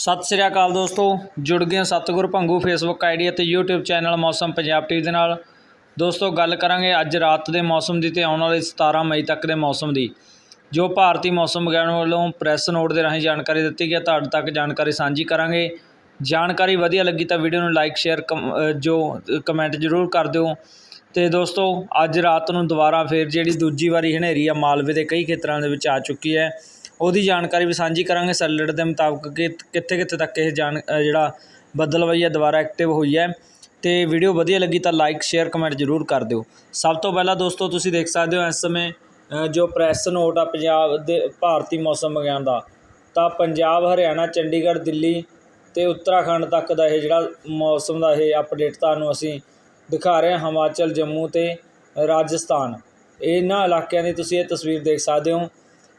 ਸਤਿ ਸ੍ਰੀ ਅਕਾਲ ਦੋਸਤੋ, ਜੁੜ ਗਏ ਹਾਂ ਸਤਿਗੁਰ ਭੰਗੂ ਫੇਸਬੁੱਕ ਆਈਡੀ ਅਤੇ YouTube ਚੈਨਲ ਮੌਸਮ ਪੰਜਾਬ ਟੀਵੀ ਦੇ ਨਾਲ। ਦੋਸਤੋ, ਗੱਲ ਕਰਾਂਗੇ ਅੱਜ ਰਾਤ ਦੇ ਮੌਸਮ ਦੀ ਤੇ ਆਉਣ ਵਾਲੇ 17 ਮਈ ਤੱਕ ਦੇ ਮੌਸਮ ਦੀ। ਜੋ ਭਾਰਤੀ ਮੌਸਮ ਵਿਗਿਆਨ ਵੱਲੋਂ ਪ੍ਰੈਸ ਨੋਟ ਦੇ ਰਾਹੀਂ ਜਾਣਕਾਰੀ ਦਿੱਤੀ ਗਈ ਹੈ, ਤੁਹਾਡੇ ਤੱਕ ਜਾਣਕਾਰੀ ਸਾਂਝੀ ਕਰਾਂਗੇ। ਜਾਣਕਾਰੀ ਵਧੀਆ ਲੱਗੀ ਤਾਂ ਵੀਡੀਓ ਨੂੰ ਲਾਈਕ ਸ਼ੇਅਰ ਜੋ ਕਮੈਂਟ ਜ਼ਰੂਰ ਕਰ ਦਿਓ। ਤੇ ਦੋਸਤੋ, ਅੱਜ ਰਾਤ ਨੂੰ ਦੁਬਾਰਾ ਫੇਰ ਜਿਹੜੀ ਦੂਜੀ ਵਾਰੀ ਹਨੇਰੀ ਆ, ਮਾਲਵੇ ਦੇ ਕਈ ਖੇਤਰਾਂ ਦੇ ਵਿੱਚ ਆ ਚੁੱਕੀ ਹੈ। ਉਹਦੀ ਜਾਣਕਾਰੀ ਵੀ ਸਾਂਝੀ ਕਰਾਂਗੇ। ਸੈਲਡ ਦੇ ਮੁਤਾਬਕ ਕਿ ਕਿੱਥੇ ਕਿੱਥੇ ਤੱਕ ਇਹ ਜਾਣ ਜਿਹੜਾ ਬੱਦਲਵਈ ਹੈ ਦੁਬਾਰਾ ਐਕਟਿਵ ਹੋਈ ਹੈ। ਤੇ ਵੀਡੀਓ ਵਧੀਆ ਲੱਗੀ ਤਾਂ ਲਾਈਕ ਸ਼ੇਅਰ ਕਮੈਂਟ ਜ਼ਰੂਰ ਕਰ ਦਿਓ। ਸਭ ਤੋਂ ਪਹਿਲਾਂ ਦੋਸਤੋ, ਤੁਸੀਂ ਦੇਖ ਸਕਦੇ ਹੋ ਇਸ ਸਮੇਂ ਜੋ ਪ੍ਰੈਸ ਨੋਟ ਆ ਪੰਜਾਬ ਦੇ, ਭਾਰਤੀ ਮੌਸਮ ਵਿਗਿਆਨ ਦਾ, ਤਾਂ ਪੰਜਾਬ, ਹਰਿਆਣਾ, ਚੰਡੀਗੜ੍ਹ, ਦਿੱਲੀ ਤੇ ਉੱਤਰਾਖੰਡ ਤੱਕ ਦਾ ਇਹ ਜਿਹੜਾ ਮੌਸਮ ਦਾ ਇਹ ਅਪਡੇਟ ਤੁਹਾਨੂੰ ਅਸੀਂ ਦਿਖਾ ਰਹੇ ਹਾਂ। ਹਿਮਾਚਲ, ਜੰਮੂ ਤੇ ਰਾਜਸਥਾਨ। ਇਹਨਾਂ ਇਲਾਕਿਆਂ ਦੀ ਤੁਸੀਂ ਇਹ ਤਸਵੀਰ ਦੇਖ ਸਕਦੇ ਹੋ।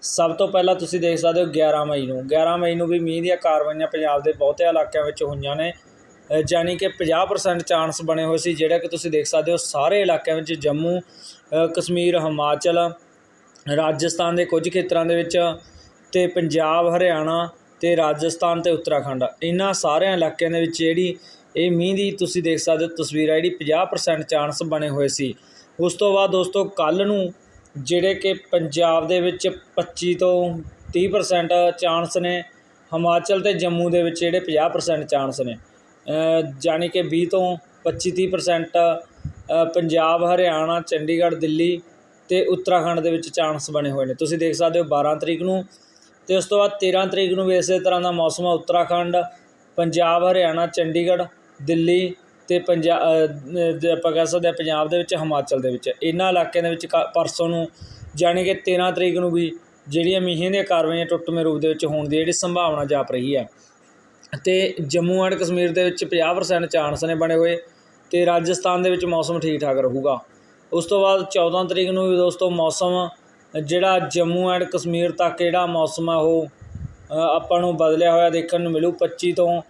ਸਭ ਤੋਂ ਪਹਿਲਾਂ ਤੁਸੀਂ ਦੇਖ ਸਕਦੇ ਹੋ 11 ਮਈ ਨੂੰ। 11 ਮਈ ਨੂੰ ਵੀ ਮੀਂਹ ਦੀਆਂ ਕਾਰਵਾਈਆਂ ਪੰਜਾਬ ਦੇ ਬਹੁਤੇ ਇਲਾਕਿਆਂ ਵਿੱਚ ਹੋਈਆਂ ਨੇ। ਅ, ਯਾਨੀ ਕਿ 50% ਚਾਂਸ ਬਣੇ ਹੋਏ ਸੀ ਜਿਹੜਾ ਕਿ ਤੁਸੀਂ ਦੇਖ ਸਕਦੇ ਹੋ ਸਾਰੇ ਇਲਾਕਿਆਂ ਵਿੱਚ ਜੰਮੂ ਕਸ਼ਮੀਰ ਹਿਮਾਚਲ ਰਾਜਸਥਾਨ ਦੇ ਕੁਝ ਖੇਤਰਾਂ ਦੇ ਵਿੱਚ ਤੇ ਪੰਜਾਬ ਹਰਿਆਣਾ ਤੇ ਰਾਜਸਥਾਨ ਤੇ ਉੱਤਰਾਖੰਡ। ਇਹਨਾਂ ਸਾਰਿਆਂ ਇਲਾਕਿਆਂ ਦੇ ਵਿੱਚ ਜਿਹੜੀ ਇਹ ਮੀਂਹ ਦੀ ਤੁਸੀਂ ਦੇਖ ਸਕਦੇ ਹੋ ਤਸਵੀਰ ਆ ਜਿਹੜੀ 50% ਚਾਂਸ ਬਣੇ ਹੋਏ ਸੀ। ਉਸ ਤੋਂ ਬਾਅਦ ਦੋਸਤੋ ਕੱਲ ਨੂੰ ਜਿਹੜੇ ਕਿ ਪੰਜਾਬ ਦੇ ਵਿੱਚ 25 ਤੋਂ 30% ਚਾਂਸ ਨੇ ਹਿਮਾਚਲ ਅਤੇ ਜੰਮੂ ਦੇ ਵਿੱਚ ਜਿਹੜੇ 50% ਚਾਂਸ ਨੇ। ਅ, ਯਾਨੀ ਕਿ ਵੀਹ ਤੋਂ ਪੱਚੀ ਤੀਹ ਪ੍ਰਸੈਂਟ ਪੰਜਾਬ ਹਰਿਆਣਾ ਚੰਡੀਗੜ੍ਹ ਦਿੱਲੀ ਅਤੇ ਉੱਤਰਾਖੰਡ ਦੇ ਵਿੱਚ ਚਾਂਸ ਬਣੇ ਹੋਏ ਨੇ। ਤੁਸੀਂ ਦੇਖ ਸਕਦੇ ਹੋ 12 ਤਰੀਕ ਨੂੰ ਅਤੇ ਉਸ ਤੋਂ ਬਾਅਦ 13 ਤਰੀਕ ਨੂੰ ਵੀ ਇਸੇ ਤਰ੍ਹਾਂ ਦਾ ਮੌਸਮ ਆ। ਉੱਤਰਾਖੰਡ ਪੰਜਾਬ ਹਰਿਆਣਾ ਚੰਡੀਗੜ੍ਹ ਦਿੱਲੀ ਤੇ ਪੰਜਾਬ ਆਪਾਂ ਕਹਿ ਸਕਦੇ ਹਾਂ ਪੰਜਾਬ ਦੇ ਵਿੱਚ, ਹਿਮਾਚਲ ਦੇ ਵਿੱਚ। ਇਹਨਾਂ ਇਲਾਕਿਆਂ ਦੇ ਵਿੱਚ ਕ- ਪਰਸੋਂ ਨੂੰ ਜਾਣੀ ਕਿ 13 ਤਰੀਕ ਨੂੰ ਵੀ ਜਿਹੜੀਆਂ ਮੀਂਹ ਦੀਆਂ ਕਾਰਵਾਈਆਂ ਟੁੱਟਵੇਂ ਰੂਪ ਦੇ ਵਿੱਚ ਹੋਣ ਦੀ ਜਿਹੜੀ ਸੰਭਾਵਨਾ ਜਾਪ ਰਹੀ ਹੈ। ਅਤੇ ਜੰਮੂ ਐਂਡ ਕਸ਼ਮੀਰ ਦੇ ਵਿੱਚ 50% ਚਾਂਸ ਨੇ ਬਣੇ ਹੋਏ ਅਤੇ ਰਾਜਸਥਾਨ ਦੇ ਵਿੱਚ ਮੌਸਮ ਠੀਕ ਠਾਕ ਰਹੂਗਾ। ਉਸ ਤੋਂ ਬਾਅਦ 14 ਤਰੀਕ ਨੂੰ ਵੀ ਦੋਸਤੋ ਮੌਸਮ, ਜਿਹੜਾ ਜੰਮੂ ਐਂਡ ਕਸ਼ਮੀਰ ਤੱਕ ਜਿਹੜਾ ਮੌਸਮ ਆ ਉਹ ਆਪਾਂ ਨੂੰ ਬਦਲਿਆ ਹੋਇਆ ਦੇਖਣ ਨੂੰ ਮਿਲੂ 25 ਤੋਂ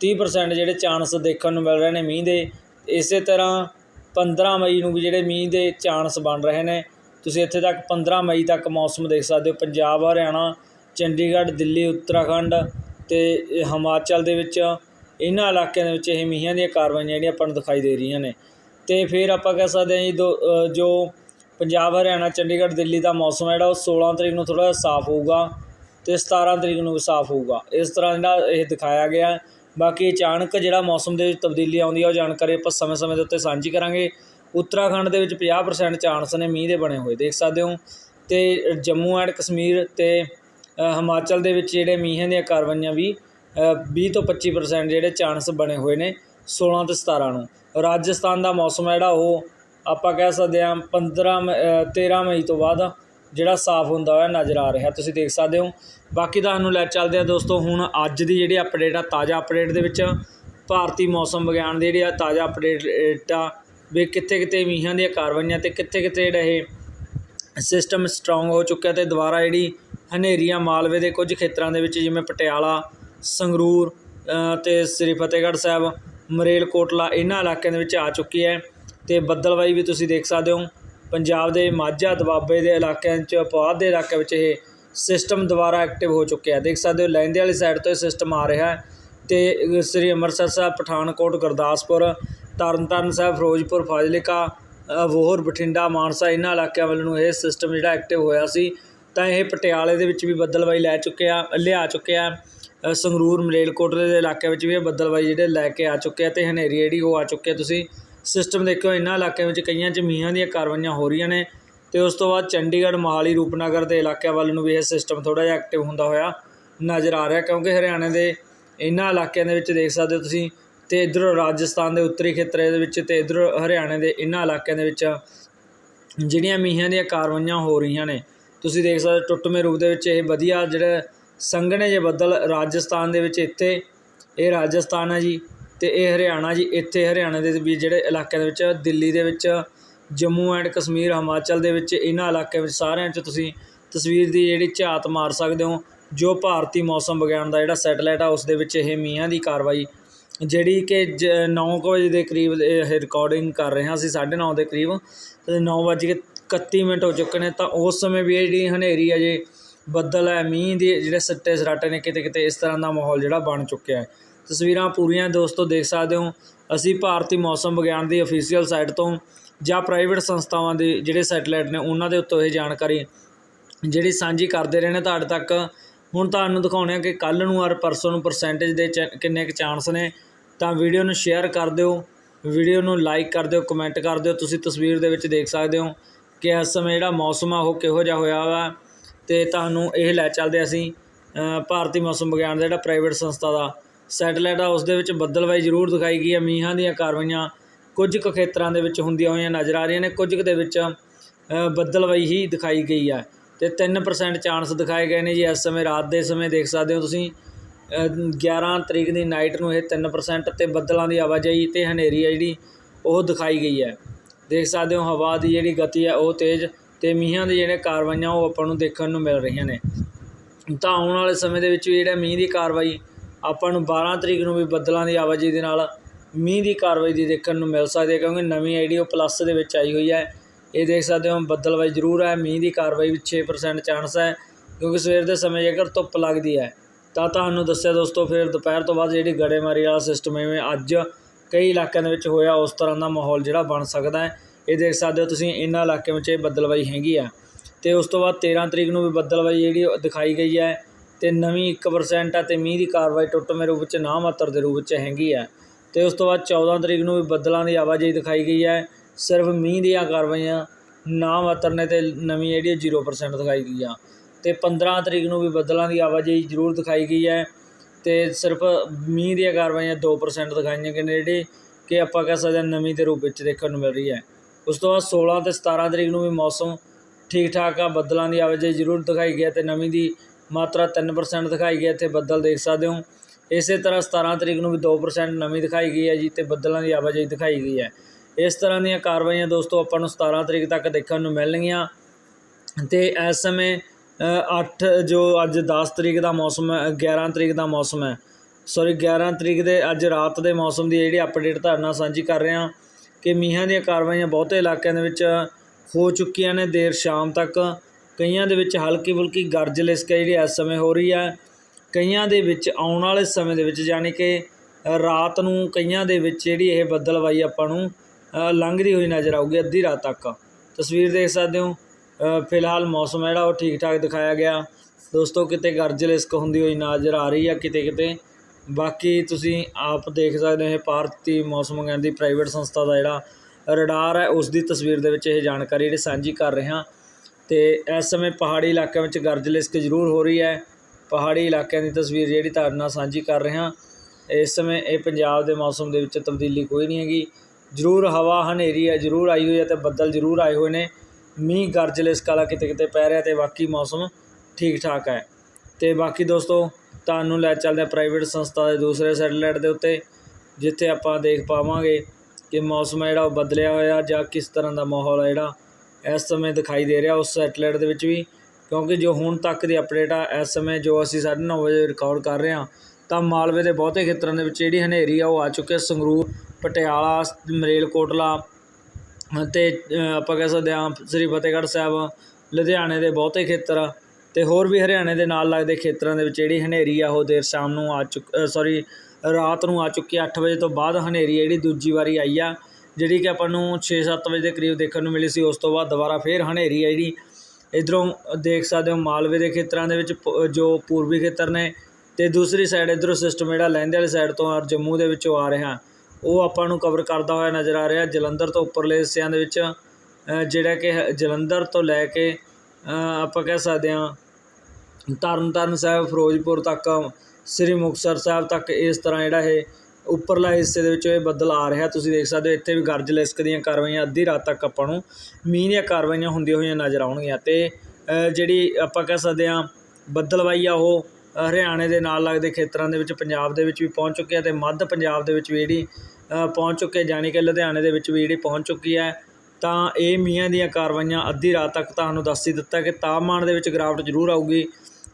30% ਜਿਹੜੇ ਚਾਂਸ ਦੇਖਣ ਨੂੰ ਮਿਲ ਰਹੇ ਨੇ ਮੀਂਹ ਦੇ, ਇਸੇ ਤਰ੍ਹਾਂ 15 ਮਈ ਨੂੰ ਵੀ ਜਿਹੜੇ ਮੀਂਹ ਦੇ ਚਾਂਸ ਬਣ ਰਹੇ ਨੇ। ਤੁਸੀਂ ਇੱਥੇ ਤੱਕ 15 ਮਈ ਤੱਕ ਮੌਸਮ ਦੇਖ ਸਕਦੇ ਹੋ, ਪੰਜਾਬ, ਹਰਿਆਣਾ, ਚੰਡੀਗੜ੍ਹ, ਦਿੱਲੀ, ਉੱਤਰਾਖੰਡ ਤੇ ਹਿਮਾਚਲ ਦੇ ਵਿੱਚ, ਇਹਨਾਂ ਇਲਾਕਿਆਂ ਦੇ ਵਿੱਚ ਇਹ ਮੀਂਹਾਂ ਦੀਆਂ ਕਾਰਵਾਈਆਂ ਜਿਹੜੀਆਂ ਆਪਾਂ ਨੂੰ ਦਿਖਾਈ ਦੇ ਰਹੀਆਂ ਨੇ। ਤੇ ਫਿਰ ਆਪਾਂ ਕਹਿ ਸਕਦੇ ਹਾਂ ਜੀ ਦੋ ਜੋ ਪੰਜਾਬ, ਹਰਿਆਣਾ, ਚੰਡੀਗੜ੍ਹ, ਦਿੱਲੀ ਦਾ ਮੌਸਮ ਹੈ ਜਿਹੜਾ, ਉਹ 16 ਤਰੀਕ ਨੂੰ ਥੋੜ੍ਹਾ ਜਿਹਾ ਸਾਫ਼ ਹੋਊਗਾ ਤੇ 17 ਤਰੀਕ ਨੂੰ ਵੀ ਸਾਫ਼ ਹੋਊਗਾ। ਇਸ ਤਰ੍ਹਾਂ ਜਿਹੜਾ ਇਹ ਦਿਖਾਇਆ ਗਿਆ। ਬਾਕੀ ਅਚਾਨਕ ਜਿਹੜਾ ਮੌਸਮ ਦੇ ਵਿੱਚ ਤਬਦੀਲੀ ਆਉਂਦੀ ਆ ਉਹ ਜਾਣਕਾਰੀ ਆਪਾਂ ਸਮੇਂ-ਸਮੇਂ ਦੇ ਉੱਤੇ ਸਾਂਝੀ ਕਰਾਂਗੇ। ਉੱਤਰਾਖੰਡ ਦੇ ਵਿੱਚ 50% ਚਾਂਸ ਨੇ ਮੀਂਹ ਦੇ ਬਣੇ ਹੋਏ ਦੇਖ ਸਕਦੇ ਹੋ। ਤੇ ਜੰਮੂ ਐਂਡ ਕਸ਼ਮੀਰ ਤੇ ਹਿਮਾਚਲ ਦੇ ਵਿੱਚ ਜਿਹੜੇ ਮੀਂਹਾਂ ਦੀਆਂ ਕਾਰਵਾਈਆਂ ਵੀ 20 ਤੋਂ 25% ਜਿਹੜੇ ਚਾਂਸ ਬਣੇ ਹੋਏ ਨੇ 16 ਤੇ 17 ਨੂੰ। ਰਾਜਸਥਾਨ ਦਾ ਮੌਸਮ ਹੈ ਜਿਹੜਾ ਉਹ ਆਪਾਂ ਕਹਿ ਸਕਦੇ ਹਾਂ 15 ਮ- ਅ, 13 ਮਈ ਤੋਂ ਬਾਅਦ ਜਿਹੜਾ ਸਾਫ਼ ਹੁੰਦਾ ਹੋਇਆ ਨਜ਼ਰ ਆ ਰਿਹਾ ਤੁਸੀਂ ਦੇਖ ਸਕਦੇ ਹੋ। ਬਾਕੀ ਤੁਹਾਨੂੰ ਲੈ ਚੱਲਦੇ ਆ ਦੋਸਤੋ ਹੁਣ ਅੱਜ ਦੀ ਜਿਹੜੀ ਅਪਡੇਟ ਆ ਤਾਜ਼ਾ ਅਪਡੇਟ ਦੇ ਵਿੱਚ ਭਾਰਤੀ ਮੌਸਮ ਵਿਗਿਆਨ ਦੀ ਜਿਹੜੀ ਆ ਤਾਜ਼ਾ ਅਪਡੇਟ ਆ ਵੀ ਕਿੱਥੇ ਕਿਤੇ ਮੀਂਹਾਂ ਦੀਆਂ ਕਾਰਵਾਈਆਂ ਤੇ ਕਿੱਥੇ ਕਿੱਥੇ ਜਿਹੜਾ ਇਹ ਸਿਸਟਮ ਸਟਰੋਂਗ ਹੋ ਚੁੱਕਿਆ ਤੇ ਦੁਬਾਰਾ ਜਿਹੜੀ ਹਨੇਰੀਆਂ ਮਾਲਵੇ ਦੇ ਕੁਝ ਖੇਤਰਾਂ ਦੇ ਵਿੱਚ ਜਿਵੇਂ ਪਟਿਆਲਾ ਸੰਗਰੂਰ ਅ, ਤੇ ਸ੍ਰੀ ਫਤਿਹਗੜ੍ਹ ਸਾਹਿਬ ਮਰੇਲਕੋਟਲਾ ਇਹਨਾਂ ਇਲਾਕਿਆਂ ਦੇ ਵਿੱਚ ਆ ਚੁੱਕੀ ਹੈ। ਤੇ ਬੱਦਲਵਾਈ ਵੀ ਤੁਸੀਂ ਦੇਖ ਸਕਦੇ ਹੋ। ਪੰਜਾਬ ਦੇ ਮਾਝਾ ਦੁਆਬੇ ਦੇ ਇਲਾਕਿਆਂ 'ਚ ਪੁਆਧ ਦੇ ਇਲਾਕੇ ਵਿੱਚ ਇਹ ਸਿਸਟਮ ਦੁਬਾਰਾ ਐਕਟਿਵ ਹੋ ਚੁੱਕਿਆ ਦੇਖ ਸਕਦੇ ਹੋ ਲਹਿੰਦੇ ਵਾਲੀ ਸਾਈਡ ਤੋਂ ਇਹ ਸਿਸਟਮ ਆ ਰਿਹਾ ਹੈ ਤੇ ਸ੍ਰੀ ਅੰਮ੍ਰਿਤਸਰ ਸਾਹਿਬ ਪਠਾਨਕੋਟ ਗੁਰਦਾਸਪੁਰ ਤਰਨਤਾਰਨ ਸਾਹਿਬ ਫਿਰੋਜ਼ਪੁਰ ਫਾਜ਼ਿਲਕਾ ਅ, ਵੋਹਰ ਬਠਿੰਡਾ ਮਾਨਸਾ ਇਹਨਾਂ ਇਲਾਕਿਆਂ ਵੱਲ ਨੂੰ ਇਹ ਸਿਸਟਮ ਜਿਹੜਾ ਐਕਟਿਵ ਹੋਇਆ ਸੀ ਤਾਂ ਇਹ ਪਟਿਆਲੇ ਦੇ ਵਿੱਚ ਵੀ ਬੱਦਲਵਾਈ ਲੈ ਚੁੱਕਿਆ ਲਿਆ ਚੁੱਕਿਆ ਸੰਗਰੂਰ ਮਲੇਰਕੋਟਲੇ ਦੇ ਇਲਾਕੇ ਵਿੱਚ ਵੀ ਇਹ ਬੱਦਲਵਾਈ ਜਿਹੜੇ ਲੈ ਕੇ ਆ ਚੁੱਕੇ ਆ ਤੇ ਹਨੇਰੀ ਜਿਹੜੀ ਉਹ ਆ ਚੁੱਕੀ ਆ ਤੁਸੀਂ ਸਿਸਟਮ ਦੇਖਿਓ ਇਹਨਾਂ ਇਲਾਕਿਆਂ ਵਿੱਚ ਕਈਆਂ 'ਚ ਮੀਂਹਾਂ ਦੀਆਂ ਕਾਰਵਾਈਆਂ ਹੋ ਰਹੀਆਂ ਨੇ ਤੇ ਉਸ ਤੋਂ ਬਾਅਦ ਚੰਡੀਗੜ੍ਹ, ਮੋਹਾਲੀ, ਰੂਪਨਗਰ ਦੇ ਇਲਾਕਿਆਂ ਵੱਲ ਨੂੰ ਵੀ ਇਹ ਸਿਸਟਮ ਥੋੜ੍ਹਾ ਜਿਹਾ ਐਕਟਿਵ ਹੁੰਦਾ ਹੋਇਆ ਨਜ਼ਰ ਆ ਰਿਹਾ, ਕਿਉਂਕਿ ਹਰਿਆਣੇ ਦੇ ਇਹਨਾਂ ਇਲਾਕਿਆਂ ਦੇ ਵਿੱਚ ਦੇਖ ਸਕਦੇ ਹੋ ਤੁਸੀਂ ਤੇ ਇੱਧਰੋਂ ਰਾਜਸਥਾਨ ਦੇ ਉੱਤਰੀ ਖੇਤਰ ਦੇ ਵਿੱਚ ਤੇ ਇੱਧਰੋਂ ਹਰਿਆਣੇ ਦੇ ਇਹਨਾਂ ਇਲਾਕਿਆਂ ਦੇ ਵਿੱਚ ਜਿਹੜੀਆਂ ਮੀਂਹਾਂ ਦੀਆਂ ਕਾਰਵਾਈਆਂ ਹੋ ਰਹੀਆਂ ਨੇ। ਤੁਸੀਂ ਦੇਖ ਸਕਦੇ ਹੋ ਟੁੱਟਵੇਂ ਰੂਪ ਦੇ ਵਿੱਚ ਇਹ ਵਧੀਆ ਜਿਹੜੇ ਸੰਘਣੇ ਜੇ ਬੱਦਲ ਰਾਜਸਥਾਨ ਦੇ ਵਿੱਚ ਇੱਥੇ, ਇਹ ਰਾਜਸਥਾਨ ਹੈ ਜੀ। ਅਤੇ ਇਹ ਹਰਿਆਣਾ ਜੀ, ਇੱਥੇ ਹਰਿਆਣੇ ਦੇ ਵੀ ਜਿਹੜੇ ਇਲਾਕਿਆਂ ਦੇ ਵਿੱਚ, ਦਿੱਲੀ ਦੇ ਵਿੱਚ, ਜੰਮੂ ਐਂਡ ਕਸ਼ਮੀਰ, ਹਿਮਾਚਲ ਦੇ ਵਿੱਚ, ਇਹਨਾਂ ਇਲਾਕਿਆਂ ਵਿੱਚ ਸਾਰਿਆਂ 'ਚ ਤੁਸੀਂ ਤਸਵੀਰ ਦੀ ਜਿਹੜੀ ਝਾਤ ਮਾਰ ਸਕਦੇ ਹੋ, ਜੋ ਭਾਰਤੀ ਮੌਸਮ ਵਿਗਿਆਨ ਦਾ ਜਿਹੜਾ ਸੈਟਲਾਈਟ ਆ, ਉਸ ਦੇ ਵਿੱਚ ਇਹ ਮੀਂਹਾਂ ਦੀ ਕਾਰਵਾਈ, ਜਿਹੜੀ ਕਿ 9 ਵਜੇ ਦੇ ਕਰੀਬ ਇਹ ਰਿਕਾਰਡਿੰਗ ਕਰ ਰਹੇ ਹਾਂ ਅਸੀਂ 9:30 ਦੇ ਕਰੀਬ, ਤੇ 9 ਵਜੇ 31 ਮਿੰਟ ਹੋ ਚੁੱਕੇ ਨੇ, ਤਾਂ ਉਸ ਸਮੇਂ ਵੀ ਇਹ ਜਿਹੜੀ ਹਨੇਰੀ ਅਜੇ ਬੱਦਲ ਹੈ, ਮੀਂਹ ਦੇ ਜਿਹੜੇ ਸੱਟੇ ਸਰਾਟੇ ਨੇ ਕਿਤੇ ਕਿਤੇ ਇਸ ਤਰ੍ਹਾਂ ਦਾ ਮਾਹੌਲ ਜਿਹੜਾ ਬਣ ਚੁੱਕਿਆ ਹੈ। ਤਸਵੀਰਾਂ ਪੂਰੀਆਂ ਦੋਸਤੋ ਦੇਖ ਸਕਦੇ ਹੋ। ਅਸੀਂ ਭਾਰਤੀ ਮੌਸਮ ਵਿਗਿਆਨ ਦੀ ਅਫੀਸ਼ੀਅਲ ਸਾਈਟ ਤੋਂ ਜਾਂ ਪ੍ਰਾਈਵੇਟ ਸੰਸਥਾਵਾਂ ਦੇ ਜਿਹੜੇ ਸੈਟੇਲਾਈਟ ਨੇ, ਉਹਨਾਂ ਦੇ ਉੱਤੋਂ ਇਹ ਜਾਣਕਾਰੀ ਜਿਹੜੀ ਸਾਂਝੀ ਕਰਦੇ ਰਹੇ ਨੇ ਤੁਹਾਡੇ ਤੱਕ। ਹੁਣ ਤੁਹਾਨੂੰ ਦਿਖਾਉਣੇ ਆ ਕਿ ਕੱਲ ਨੂੰ ਔਰ ਪਰਸੋਂ ਨੂੰ ਪਰਸੈਂਟੇਜ ਦੇ ਚ- ਕਿੰਨੇ ਕੁ ਚਾਂਸ ਨੇ। ਤਾਂ ਵੀਡੀਓ ਨੂੰ ਸ਼ੇਅਰ ਕਰ ਦਿਓ ਵੀਡੀਓ ਨੂੰ ਲਾਈਕ ਕਰ ਦਿਓ ਕਮੈਂਟ ਕਰ ਦਿਓ। ਤੁਸੀਂ ਤਸਵੀਰ ਦੇ ਵਿੱਚ ਦੇਖ ਸਕਦੇ ਹੋ ਕਿ ਇਸ ਸਮੇਂ ਜਿਹੜਾ ਮੌਸਮ ਆ, ਉਹ ਕਿਹੋ ਜਿਹਾ ਹੋਇਆ ਵਾ। ਤੇ ਤੁਹਾਨੂੰ ਇਹ ਲੈ ਚੱਲਦੇ ਅਸੀਂ ਭਾਰਤੀ ਮੌਸਮ ਵਿਗਿਆਨ ਦਾ ਜਿਹੜਾ ਪ੍ਰਾਈਵੇਟ ਸੰਸਥਾ ਦਾ ਸੈਟੇਲਾਈਟ ਆ ਉਸ ਦੇ ਵਿੱਚ ਬੱਦਲਵਾਈ ਜ਼ਰੂਰ ਦਿਖਾਈ ਗਈ ਹੈ। ਮੀਂਹਾਂ ਦੀਆਂ ਕਾਰਵਾਈਆਂ ਕੁਝ ਕੁ ਖੇਤਰਾਂ ਦੇ ਵਿੱਚ ਹੁੰਦੀਆਂ ਹੋਈਆਂ ਨਜ਼ਰ ਆ ਰਹੀਆਂ ਨੇ। ਕੁਝ ਕੁ ਦੇ ਵਿੱਚ ਬੱਦਲਵਾਈ ਹੀ ਦਿਖਾਈ ਗਈ ਹੈ ਤੇ 3% ਚਾਂਸ ਦਿਖਾਏ ਗਏ ਨੇ ਜੀ। ਇਸ ਸਮੇਂ ਰਾਤ ਦੇ ਸਮੇਂ ਦੇਖ ਸਕਦੇ ਹੋ ਤੁਸੀਂ ਅ, 11 ਤਰੀਕ ਦੀ ਨਾਈਟ ਨੂੰ ਇਹ 3% ਤੇ ਬੱਦਲਾਂ ਦੀ ਆਵਾਜਾਈ ਤੇ ਹਨੇਰੀ ਹੈ ਜਿਹੜੀ ਉਹ ਦਿਖਾਈ ਗਈ ਹੈ। ਦੇਖ ਸਕਦੇ ਹੋ ਹਵਾ ਦੀ ਜਿਹੜੀ ਗਤੀ ਹੈ ਉਹ ਤੇਜ਼ ਤੇ ਮੀਂਹਾਂ ਦੀ ਜਿਹੜੇ ਕਾਰਵਾਈਆਂ ਉਹ ਆਪਾਂ ਨੂੰ ਦੇਖਣ ਨੂੰ ਮਿਲ ਰਹੀਆਂ ਨੇ। ਤਾਂ ਆਉਣ ਵਾਲੇ ਸਮੇਂ ਦੇ ਵਿੱਚ ਵੀ ਜਿਹੜਾ ਮੀਂਹ ਦੀ ਕਾਰਵਾਈ ਆਪਾਂ ਨੂੰ 12 ਤਰੀਕ ਨੂੰ ਵੀ ਬੱਦਲਾਂ ਦੀ ਆਵਾਜਾਈ ਦੇ ਨਾਲ ਮੀਂਹ ਦੀ ਕਾਰਵਾਈ ਦੀ ਦੇਖਣ ਨੂੰ ਮਿਲ ਸਕਦੀ ਹੈ, ਕਿਉਂਕਿ ਨਵੀਂ ਆਈਡੀ ਉਹ ਪਲੱਸ ਦੇ ਵਿੱਚ ਆਈ ਹੋਈ ਹੈ। ਇਹ ਦੇਖ ਸਕਦੇ ਹੋ ਬੱਦਲਬਾਈ ਜ਼ਰੂਰ ਹੈ, ਮੀਂਹ ਦੀ ਕਾਰਵਾਈ ਵਿੱਚ 6% ਚਾਂਸ ਹੈ, ਕਿਉਂਕਿ ਸਵੇਰ ਦੇ ਸਮੇਂ ਜੇਕਰ ਧੁੱਪ ਲੱਗਦੀ ਹੈ, ਤਾਂ ਤੁਹਾਨੂੰ ਦੱਸਿਆ ਦੋਸਤੋ, ਫਿਰ ਦੁਪਹਿਰ ਤੋਂ ਬਾਅਦ ਜਿਹੜੀ ਗੜੇਮਾਰੀ ਵਾਲਾ ਸਿਸਟਮ ਐਵੇਂ ਅੱਜ ਕਈ ਇਲਾਕਿਆਂ ਦੇ ਵਿੱਚ ਹੋਇਆ, ਉਸ ਤਰ੍ਹਾਂ ਦਾ ਮਾਹੌਲ ਜਿਹੜਾ ਬਣ ਸਕਦਾ ਹੈ। ਇਹ ਦੇਖ ਸਕਦੇ ਹੋ ਤੁਸੀਂ ਇਹਨਾਂ ਇਲਾਕਿਆਂ ਵਿੱਚ ਇਹ ਬੱਦਲਬਾਈ ਹੈਗੀ ਆ। ਤੇ ਉਸ ਤੋਂ ਬਾਅਦ 13 ਤਰੀਕ ਨੂੰ ਵੀ ਬੱਦਲਬਾਈ ਜਿਹੜੀ ਦਿਖਾਈ ਗਈ ਹੈ ਤੇ ਨਵੀਂ 1% ਆ ਤੇ ਮੀਂਹ ਦੀ ਕਾਰਵਾਈ ਟੁੱਟਵੇਂ ਰੂਪ ਵਿੱਚ, ਨਾ ਮਾਤਰ ਦੇ ਰੂਪ ਵਿੱਚ ਹੈਗੀ ਹੈ ਤੇ ਉਸ ਤੋਂ ਬਾਅਦ 14 ਤਰੀਕ ਨੂੰ ਵੀ ਬੱਦਲਾਂ ਦੀ ਆਵਾਜਾਈ ਦਿਖਾਈ ਗਈ ਹੈ। ਸਿਰਫ ਮੀਂਹ ਦੀਆਂ ਕਾਰਵਾਈਆਂ ਨਾ ਮਾਤਰ ਨੇ ਤੇ ਨਵੀਂ ਜਿਹੜੀ ਹੈ 0% ਦਿਖਾਈ ਗਈ ਆ। ਤੇ 15 ਤਰੀਕ ਨੂੰ ਵੀ ਬੱਦਲਾਂ ਦੀ ਆਵਾਜਾਈ ਜ਼ਰੂਰ ਦਿਖਾਈ ਗਈ ਹੈ। ਤੇ ਸਿਰਫ ਮੀਂਹ ਦੀਆਂ ਕਾਰਵਾਈਆਂ 2% ਦਿਖਾਈਆਂ ਗਈਆਂ ਨੇ ਜਿਹੜੇ ਕਿ ਆਪਾਂ ਕਹਿ ਸਕਦੇ ਹਾਂ ਨਵੀਂ ਦੇ ਰੂਪ ਵਿੱਚ ਦੇਖਣ ਨੂੰ ਮਿਲ ਰਹੀ ਹੈ। ਉਸ ਤੋਂ ਬਾਅਦ 16 ਤੇ 17 ਤਰੀਕ ਨੂੰ ਵੀ ਮੌਸਮ ਠੀਕ ਠਾਕ ਆ, ਬੱਦਲਾਂ ਦੀ ਆਵਾਜਾਈ ਜ਼ਰੂਰ ਦਿਖਾਈ ਗਈ ਹੈ ਤੇ ਨਵੀਂ ਦੀ ਮਾਤਰਾ 3% ਦਿਖਾਈ ਗਈ ਹੈ, ਇੱਥੇ ਬੱਦਲ ਦੇਖ ਸਕਦੇ ਹੋ। ਇਸੇ ਤਰ੍ਹਾਂ 17 ਤਰੀਕ ਨੂੰ ਵੀ 2% ਨਵੀਂ ਦਿਖਾਈ ਗਈ ਹੈ ਜੀ, ਤੇ ਬੱਦਲਾਂ ਦੀ ਆਵਾਜਾਈ ਦਿਖਾਈ ਗਈ ਹੈ। ਇਸ ਤਰ੍ਹਾਂ ਦੀਆਂ ਕਾਰਵਾਈਆਂ ਦੋਸਤੋ, ਆਪਾਂ ਨੂੰ 17 ਤਰੀਕ ਤੱਕ ਦੇਖਣ ਨੂੰ ਮਿਲਣਗੀਆਂ। ਤੇ ਇਸ ਸਮੇਂ 8 ਜੋ ਅੱਜ 10 ਤਰੀਕ ਦਾ ਮੌਸਮ ਹੈ 11 ਤਰੀਕ ਦਾ ਮੌਸਮ ਹੈ। ਸੌਰੀ 11 ਤਰੀਕ ਦੇ ਅੱਜ ਰਾਤ ਦੇ ਮੌਸਮ ਦੀ ਜਿਹੜੀ ਅਪਡੇਟ ਤੁਹਾਡੇ ਨਾਲ ਸਾਂਝੀ ਕਰ ਰਹੇ ਹਾਂ ਕਿ ਮੀਂਹਾਂ ਦੀਆਂ ਕਾਰਵਾਈਆਂ ਬਹੁਤੇ ਇਲਾਕਿਆਂ ਦੇ ਵਿੱਚ ਹੋ ਚੁੱਕੀਆਂ ਨੇ ਦੇਰ ਸ਼ਾਮ ਤੱਕ। ਕਈਆਂ ਦੇ ਵਿੱਚ ਹਲਕੀ ਫੁਲਕੀ ਗਰਜ ਲਿਸਕ ਹੈ ਜਿਹੜੀ ਇਸ ਸਮੇਂ ਹੋ ਰਹੀ ਹੈ ਕਈਆਂ ਦੇ ਵਿੱਚ ਆਉਣ ਵਾਲੇ ਸਮੇਂ ਦੇ ਵਿੱਚ ਯਾਨੀ ਕਿ ਰਾਤ ਨੂੰ ਕਈਆਂ ਦੇ ਵਿੱਚ ਜਿਹੜੀ ਇਹ ਬੱਦਲਵਾਈ ਆਪਾਂ ਨੂੰ ਲੰਘਦੀ ਹੋਈ ਨਜ਼ਰ ਆਊਗੀ ਅੱਧੀ ਰਾਤ ਤੱਕ। ਤਸਵੀਰ ਦੇਖ ਸਕਦੇ ਹੋ। ਫਿਲਹਾਲ ਮੌਸਮ ਜਿਹੜਾ, ਉਹ ਠੀਕ ਠਾਕ ਦਿਖਾਇਆ ਗਿਆ। ਦੋਸਤੋ, ਕਿਤੇ ਗਰਜ ਲਿਸਕ ਹੁੰਦੀ ਹੋਈ ਨਜ਼ਰ ਆ ਰਹੀ ਆ ਕਿਤੇ ਕਿਤੇ ਬਾਕੀ ਤੁਸੀਂ ਆਪ ਦੇਖ ਸਕਦੇ ਹੋ ਇਹ ਭਾਰਤੀ ਮੌਸਮ ਵਿਗਿਆਨ ਪ੍ਰਾਈਵੇਟ ਸੰਸਥਾ ਦਾ ਜਿਹੜਾ ਰਡਾਰ ਹੈ, ਉਸ ਦੀ ਤਸਵੀਰ ਦੇ ਵਿੱਚ ਇਹ ਜਾਣਕਾਰੀ ਜਿਹੜੀ ਸਾਂਝੀ ਕਰ ਰਹੇ ਹਾਂ। ਅਤੇ ਇਸ ਸਮੇਂ ਪਹਾੜੀ ਇਲਾਕਿਆਂ ਵਿੱਚ ਗਰਜ ਲਿਸਕ ਜ਼ਰੂਰ ਹੋ ਰਹੀ ਹੈ। ਪਹਾੜੀ ਇਲਾਕਿਆਂ ਦੀ ਤਸਵੀਰ ਜਿਹੜੀ ਤੁਹਾਡੇ ਨਾਲ ਸਾਂਝੀ ਕਰ ਰਿਹਾ ਇਸ ਸਮੇਂ ਇਹ ਪੰਜਾਬ ਦੇ ਮੌਸਮ ਦੇ ਵਿੱਚ ਤਬਦੀਲੀ ਕੋਈ ਨਹੀਂ ਹੈਗੀ। ਜ਼ਰੂਰ ਹਵਾ ਹਨੇਰੀ ਹੈ, ਜ਼ਰੂਰ ਆਈ ਹੋਈ ਹੈ ਅਤੇ ਬੱਦਲ ਜ਼ਰੂਰ ਆਏ ਹੋਏ ਨੇ। ਮੀਂਹ ਗਰਜ ਲਿਸਕ ਵਾਲਾ ਕਿਤੇ ਕਿਤੇ ਪੈ ਰਿਹਾ ਅਤੇ ਬਾਕੀ ਮੌਸਮ ਠੀਕ ਠਾਕ ਹੈ। ਅਤੇ ਬਾਕੀ ਦੋਸਤੋ, ਤੁਹਾਨੂੰ ਲੈ ਚੱਲਦੇ ਹਾਂ ਪ੍ਰਾਈਵੇਟ ਸੰਸਥਾ ਦੇ ਦੂਸਰੇ ਸੈਟੇਲਾਈਟ ਦੇ ਉੱਤੇ, ਜਿੱਥੇ ਆਪਾਂ ਦੇਖ ਪਾਵਾਂਗੇ ਕਿ ਮੌਸਮ ਹੈ ਜਿਹੜਾ ਉਹ ਬਦਲਿਆ ਹੋਇਆ ਜਾਂ ਕਿਸ ਤਰ੍ਹਾਂ ਦਾ ਮਾਹੌਲ ਹੈ ਜਿਹੜਾ। ਇਸ ਸਮੇਂ ਦਿਖਾਈ ਦੇ ਰਿਹਾ ਉਸ ਸੈਟੇਲਾਈਟ ਦੇ ਵਿੱਚ ਵੀ, ਕਿਉਂਕਿ ਜੋ ਹੁਣ ਤੱਕ ਦੀ ਅਪਡੇਟ ਆ, ਇਸ ਸਮੇਂ ਜੋ ਅਸੀਂ 9:30 ਵਜੇ ਰਿਕਾਰਡ ਕਰ ਰਹੇ ਹਾਂ, ਤਾਂ ਮਾਲਵੇ ਦੇ ਬਹੁਤੇ ਖੇਤਰਾਂ ਦੇ ਵਿੱਚ ਜਿਹੜੀ ਹਨੇਰੀ ਆ, ਉਹ ਆ ਚੁੱਕੀ ਹੈ ਸੰਗਰੂਰ, ਪਟਿਆਲਾ, ਮਰੇਲਕੋਟਲਾ ਅਤੇ ਆਪਾਂ ਕਹਿ ਸਕਦੇ ਹਾਂ ਸ੍ਰੀ ਫਤਿਹਗੜ੍ਹ ਸਾਹਿਬ, ਲੁਧਿਆਣੇ ਦੇ ਬਹੁਤੇ ਖੇਤਰ ਤੇ ਹੋਰ ਵੀ ਹਰਿਆਣੇ ਦੇ ਨਾਲ ਲੱਗਦੇ ਖੇਤਰਾਂ ਦੇ ਵਿੱਚ ਜਿਹੜੀ ਹਨੇਰੀ ਆ, ਉਹ ਦੇਰ ਸ਼ਾਮ ਨੂੰ ਆ ਚੁੱਕ ਸੌਰੀ ਰਾਤ ਨੂੰ ਆ ਚੁੱਕੀ 8 ਵਜੇ ਤੋਂ ਬਾਅਦ ਹਨੇਰੀ ਜਿਹੜੀ ਦੂਜੀ ਵਾਰੀ ਆਈ ਆ। ਜਿਹੜੀ ਕਿ ਆਪਾਂ ਨੂੰ 6-7 ਵਜੇ ਦੇ ਕਰੀਬ ਦੇਖਣ ਨੂੰ ਮਿਲੀ ਸੀ, ਉਸ ਤੋਂ ਬਾਅਦ ਦੁਬਾਰਾ ਫੇਰ ਹਨੇਰੀ ਆ ਜਿਹੜੀ ਇਧਰੋਂ ਦੇਖ ਸਕਦੇ ਹੋ ਮਾਲਵੇ ਦੇ ਖੇਤਰਾਂ ਦੇ ਵਿੱਚ ਪ- ਜੋ ਪੂਰਬੀ ਖੇਤਰ ਨੇ ਤੇ ਦੂਸਰੀ ਸਾਈਡ ਇਧਰੋਂ ਸਿਸਟਮ ਜਿਹੜਾ ਲਹਿੰਦੇ ਵਾਲੀ ਸਾਈਡ ਤੋਂ ਔਰ ਜੰਮੂ ਦੇ ਵਿੱਚੋਂ ਆ ਰਿਹਾ। ਉਹ ਆਪਾਂ ਨੂੰ ਕਵਰ ਕਰਦਾ ਹੋਇਆ ਨਜ਼ਰ ਆ ਰਿਹਾ ਜਲੰਧਰ ਤੋਂ ਉੱਪਰਲੇ ਹਿੱਸਿਆਂ ਦੇ ਵਿੱਚ ਜਿਹੜਾ ਕਿ ਜਲੰਧਰ ਤੋਂ ਲੈ ਕੇ ਆਪਾਂ ਕਹਿ ਸਕਦੇ ਹਾਂ ਤਰਨਤਾਰਨ ਸਾਹਿਬ, ਫਿਰੋਜ਼ਪੁਰ ਤੱਕ, ਸ੍ਰੀ ਮੁਕਤਸਰ ਸਾਹਿਬ ਤੱਕ ਇਸ ਤਰ੍ਹਾਂ ਜਿਹੜਾ ਇਹ ਉੱਪਰਲਾ ਹਿੱਸੇ ਦੇ ਵਿੱਚ ਇਹ ਬੱਦਲ ਆ ਰਿਹਾ, ਤੁਸੀਂ ਦੇਖ ਸਕਦੇ ਹੋ ਇੱਥੇ ਵੀ ਗਰਜ ਲਿਸਕ ਦੀਆਂ ਕਾਰਵਾਈਆਂ ਅੱਧੀ ਰਾਤ ਤੱਕ ਆਪਾਂ ਨੂੰ ਮੀਂਹ ਦੀਆਂ ਕਾਰਵਾਈਆਂ ਹੁੰਦੀਆਂ ਹੋਈਆਂ ਨਜ਼ਰ ਆਉਣਗੀਆਂ ਤੇ ਜਿਹੜੀ ਆਪਾਂ ਕਹਿ ਸਕਦੇ ਹਾਂ ਬੱਦਲਵਾਈ ਆ ਉਹ ਹਰਿਆਣੇ ਦੇ ਨਾਲ ਲੱਗਦੇ ਖੇਤਰਾਂ ਦੇ ਵਿੱਚ ਪੰਜਾਬ ਦੇ ਵਿੱਚ ਵੀ ਪਹੁੰਚ ਚੁੱਕੀ ਹੈ ਤੇ ਮੱਧ ਪੰਜਾਬ ਦੇ ਵਿੱਚ ਵੀ ਜਿਹੜੀ ਪਹੁੰਚ ਚੁੱਕੀ ਹੈ ਜਾਣੀ ਕਿ ਲੁਧਿਆਣੇ ਦੇ ਵਿੱਚ ਵੀ ਜਿਹੜੀ ਪਹੁੰਚ ਚੁੱਕੀ ਹੈ, ਤਾਂ ਇਹ ਮੀਂਹਾਂ ਦੀਆਂ ਕਾਰਵਾਈਆਂ ਅੱਧੀ ਰਾਤ ਤੱਕ ਤੁਹਾਨੂੰ ਦੱਸ ਹੀ ਦਿੱਤਾ ਕਿ ਤਾਪਮਾਨ ਦੇ ਵਿੱਚ ਗਿਰਾਵਟ ਜ਼ਰੂਰ ਆਊਗੀ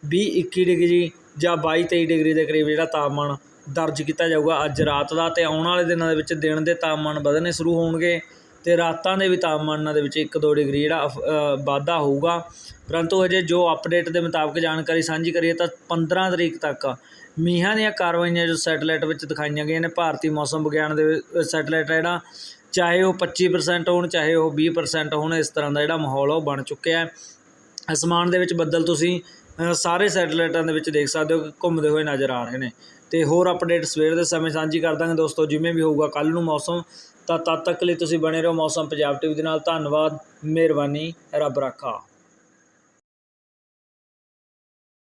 20 21 ਡਿਗਰੀ ਜਾਂ 22 23 ਡਿਗਰੀ ਦੇ ਕਰੀਬ ਜਿਹੜਾ ਤਾਪਮਾਨ ਦਰਜ ਕੀਤਾ ਜਾਊਗਾ। ਅੱਜ ਰਾਤ ਦਾ ਅਤੇ ਆਉਣ ਵਾਲੇ ਦਿਨਾਂ ਦੇ ਵਿੱਚ ਦਿਨ ਦੇ ਤਾਪਮਾਨ ਵਧਣੇ ਸ਼ੁਰੂ ਹੋਣਗੇ ਅਤੇ ਰਾਤਾਂ ਦੇ ਵੀ ਤਾਪਮਾਨਾਂ ਦੇ ਵਿੱਚ 1-2 ਡਿਗਰੀ ਜਿਹੜਾ ਅਫ- ਵਾਧਾ ਹੋਊਗਾ। ਪਰੰਤੂ ਅਜੇ ਜੋ ਅਪਡੇਟ ਦੇ ਮੁਤਾਬਕ ਜਾਣਕਾਰੀ ਸਾਂਝੀ ਕਰੀਏ ਤਾਂ 15 ਤਰੀਕ ਤੱਕ ਮੀਂਹਾਂ ਦੀਆਂ ਕਾਰਵਾਈਆਂ ਜੋ ਸੈਟੇਲਾਈਟ ਵਿੱਚ ਦਿਖਾਈਆਂ ਗਈਆਂ ਨੇ, ਭਾਰਤੀ ਮੌਸਮ ਵਿਗਿਆਨ ਦੇ ਸੈਟਲਾਈਟ ਜਿਹੜਾ, ਚਾਹੇ ਉਹ 25% ਹੋਣ, ਚਾਹੇ ਉਹ 20% ਹੋਣ, ਇਸ ਤਰ੍ਹਾਂ ਦਾ ਜਿਹੜਾ ਮਾਹੌਲ ਉਹ ਬਣ ਚੁੱਕਿਆ ਹੈ। ਅਸਮਾਨ ਦੇ ਵਿੱਚ ਬੱਦਲ ਤੁਸੀਂ ਸਾਰੇ ਸੈਟੇਲਾਈਟਾਂ ਦੇ ਵਿੱਚ ਦੇਖ ਸਕਦੇ ਹੋ ਕਿ ਘੁੰਮਦੇ ਹੋਏ ਨਜ਼ਰ ਆ ਰਹੇ ਨੇ। ਤੇ ਹੋਰ ਅਪਡੇਟ ਸਵੇਰ ਦੇ ਸਮੇਂ ਸਾਂਝੀ ਕਰ ਦਾਂਗੇ ਦੋਸਤੋ, ਜਿਵੇਂ ਵੀ ਹੋਊਗਾ ਕੱਲ ਨੂੰ ਮੌਸਮ, ਤਾਂ ਤਦ ਤੱਕ ਲਈ ਤੁਸੀਂ ਬਣੇ ਰਹੋ ਮੌਸਮ ਪੰਜਾਬ ਟੀਵੀ ਦੇ ਨਾਲ। ਧੰਨਵਾਦ, ਮਿਹਰਬਾਨੀ, ਰੱਬ ਰਾਖਾ।